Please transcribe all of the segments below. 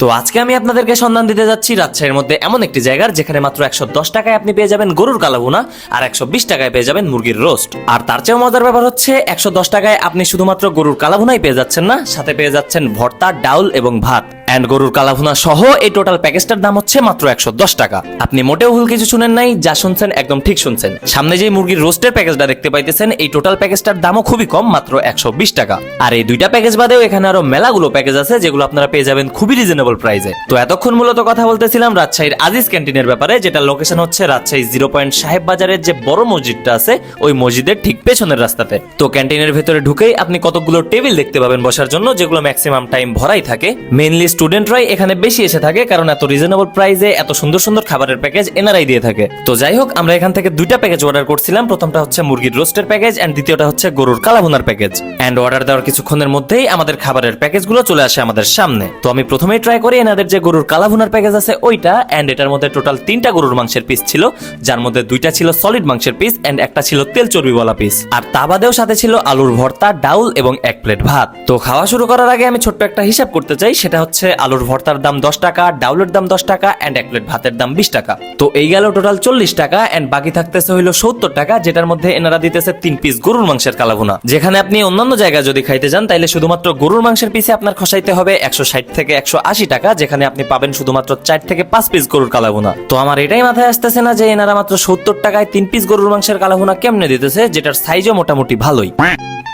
তো আজকে আমি আপনাদেরকে সন্ধান দিতে যাচ্ছি রাজশাহীর মধ্যে এমন একটি জায়গার যেখানে মাত্র একশো দশ টাকায় আপনি পেয়ে যাবেন গরুর কালাভুনা আর একশো বিশ টাকায় পেয়ে যাবেন মুরগির রোস্ট। আর তার চেয়েও মজার ব্যাপার হচ্ছে একশো দশ টাকায় আপনি শুধুমাত্র গরুর কালাভুনাই পেয়ে যাচ্ছেন না, সাথে পেয়ে যাচ্ছেন ভর্তা, ডাউল এবং ভাত। অ্যান্ড গরুর কালাভুনা সহ এই টোটাল প্যাকেজটার দাম হচ্ছে মাত্র একশো দশ টাকা। আপনি মোটেও ভুল কিছু শুনেন নাই, যা শুনছেন একদম ঠিক শুনছেন। সামনে যে মুরগির রোস্টের প্যাকেজটা দেখতে পাইতেছেন, এই টোটাল প্যাকেজটার দামও খুবই কম, মাত্র একশো বিশ টাকা। আর এই দুইটা প্যাকেজ বাদেও এখানে আরও মেলাগুলো প্যাকেজ আছে, যেগুলো আপনারা পেয়ে যাবেন খুবই রিজনেবল প্রাইসে তো এতক্ষণ মূলত কথা বলতেছিলাম রাজশাহীর আজিজ ক্যান্টিনের ব্যাপারে যেটা লোকেশন হচ্ছে রাজশাহী জিরো পয়েন্ট সাহেব বাজারের যে বড় মসজিদটা আছে, ওই মসজিদের ঠিক পেছনের রাস্তাতে। তো ক্যান্টিনের ভেতরে ঢুকেই আপনি কতগুলো টেবিল দেখতে পাবেন বসার জন্য, যেগুলো ম্যাক্সিমাম টাইম ভরাই থাকে। মেইনলি স্টুডেন্টরাই এখানে বেশি এসে থাকে, কারণ এত রিজনেবল প্রাইসে এত সুন্দর সুন্দর খাবারের প্যাকেজ এনারাই দিয়ে থাকে। তো যাই হোক, আমরা এখান থেকে দুইটা প্যাকেজ অর্ডার করছিলাম। প্রথমটা হচ্ছে মুরগির রোস্টের প্যাকেজ এন্ড দ্বিতীয়টা হচ্ছে গরুর কালাভুনার প্যাকেজ এন্ড অর্ডার দেওয়ার কিছুক্ষণের মধ্যেই আমাদের খাবারের প্যাকেজগুলো চলে আসে আমাদের সামনে। তো আমি প্রথমেই ট্রাই করি এনাদের যে গরুর কালাভুনার প্যাকেজ আছে, ওইটা এন্ড এটার মধ্যে টোটাল তিনটা গরুর মাংসের পিস ছিল, যার মধ্যে দুইটা ছিল সলিড মাংসের পিস এন্ড একটা ছিল তেল চর্বিওয়ালা পিস আর তা বাদেও সাথে ছিল আলুর ভর্তা, ডাউল এবং এক প্লেট ভাত। তো খাওয়া শুরু করার আগে আমি ছোট্ট একটা হিসাব করতে চাই, সেটা হচ্ছে আলুর ভর্তার দাম দশ টাকা, ডাউলের দাম দশ টাকা অ্যান্ড এক প্লেট ভাতের দাম বিশ টাকা। তো এই গেল টোটাল চল্লিশ টাকা এন্ড বাকি থাকতেছে হইল সত্তর টাকা, যেটার মধ্যে এনারা দিতেছে তিন পিস গরুর মাংসের কালাভুনা। যেখানে আপনি অন্যান্য জায়গায় যদি খাইতে যান, তাইলে শুধুমাত্র গরুর মাংসের পিসে আপনার খসাইতে হবে একশো ষাট থেকে একশো আশি টাকা যেখানে আপনি পাবেন শুধুমাত্র চার থেকে পাঁচ পিস গরুর কালাভুনা। তো আমার এটাই মাথায় আসতেছে না যে এনারা মাত্র সত্তর টাকায় তিন পিস গরুর মাংসের কালাভুনা কেমনে দিতেছে, যেটার সাইজও মোটামুটি ভালোই।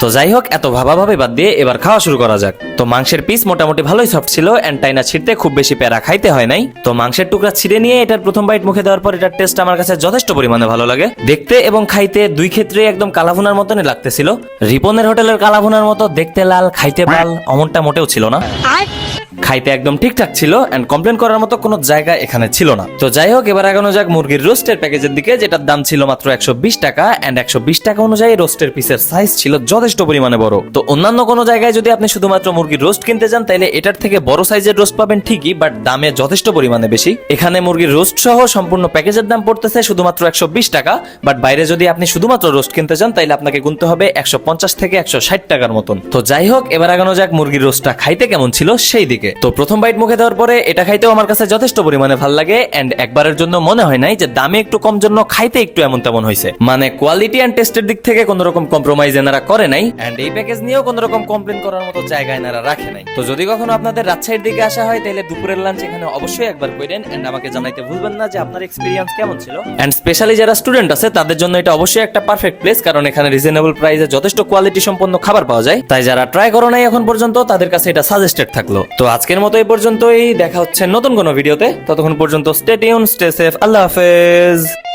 তো যাই হোক, এত ভাবা ভাবে বাদ দিয়ে এবার খাওয়া শুরু করা যাক। তো মাংসের পিস মোটামুটি ভালোই সফট ছিল এন্ড টাইনা ছিঁড়তে খুব বেশি প্যারা খাইতে হয় নাই। তো মাংসের টুকরা ছিঁড়ে নিয়ে এটার প্রথম বাইট মুখে দেওয়ার পর এটার টেস্ট আমার কাছে যথেষ্ট পরিমাণে ভালো লাগে। দেখতে এবং খাইতে দুই ক্ষেত্রে একদম কালাভুনার মতনই লাগতেছিল। রিপনের হোটেলের কালাভুনার মতো দেখতে লাল, খাইতে লাল, অমনটা মোটেও ছিল না। খাইতে একদম ঠিকঠাক ছিল এন্ড কমপ্লেন করার মতো কোনো জায়গা এখানে ছিল না। তো যাই হোক, এবার আগানো যাক মুরগির রোস্টের প্যাকেজের দিকে, যেটার দাম ছিল মাত্র একশো বিশ টাকা এন্ড একশো টাকা অনুযায়ী রোস্টের পিসের সাইজ ছিল যথেষ্ট পরিমাণে বড়। তো অন্যান্য কোনো জায়গায় যদি আপনি শুধুমাত্র মুরগির রোস্ট কিনতে যান, তাহলে এটার থেকে বড় সাইজের রোস্ট পাবেন ঠিকই বাট দামে যথেষ্ট পরিমাণে বেশি। এখানে মুরগির রোস্ট সহ সম্পূর্ণ প্যাকেজের দাম পড়তেছে শুধুমাত্র একশো বিশ টাকা বাট বাইরে যদি আপনি শুধুমাত্র রোস্ট কিনতে চান তাহলে আপনাকে গুনতে হবে একশো পঞ্চাশ থেকে একশো ষাট টাকার মতন। তো যাই হোক, এবার আগানো যাক মুরগির রোস্টটা খাইতে কেমন ছিল সেই দিকে। তো প্রথম বাইট মুখে দেওয়ার পরে এটা খাইতেও আমার কাছে যথেষ্ট পরিমাণে ভালো লাগে এন্ড একবারের জন্য মনে হয় নাই যে দামে একটু কম জন্য খাইতে একটু এমন তেমন হয়েছে মানে কোয়ালিটি এন্ড টেস্টের দিক থেকে কোনো রকম কম্প্রোমাইজ এনারা করে নাই এন্ড এই প্যাকেজ নিয়েও কোনো রকম কমপ্লেন করার মতো জায়গা এনারা রাখে নাই। তো যদি কখনো আপনাদের রাজশাহীর দিকে আসা হয় তাহলে দুপুরের লাঞ্চ এখানে অবশ্যই একবার করেন এন্ড আমাকে জানাইতে ভুলবেন না যে আপনার এক্সপিরিয়েন্স কেমন ছিল। এন্ড স্পেশালি যারা স্টুডেন্ট আছে, তাদের জন্য এটা অবশ্যই একটা পারফেক্ট প্লেস কারণ এখানে রিজনেবল প্রাইসে যথেষ্ট কোয়ালিটি সম্পন্ন খাবার পাওয়া যায়। তাই যারা ট্রাই করো নাই এখন পর্যন্ত, তাদের কাছে এটা সাজেস্টেড থাকল। তো আজকের মতো এই পর্যন্তই। দেখা হচ্ছে নতুন কোনো ভিডিওতে। ততক্ষণ পর্যন্ত স্টে স্টে সেফ আল্লাহ হাফেজ।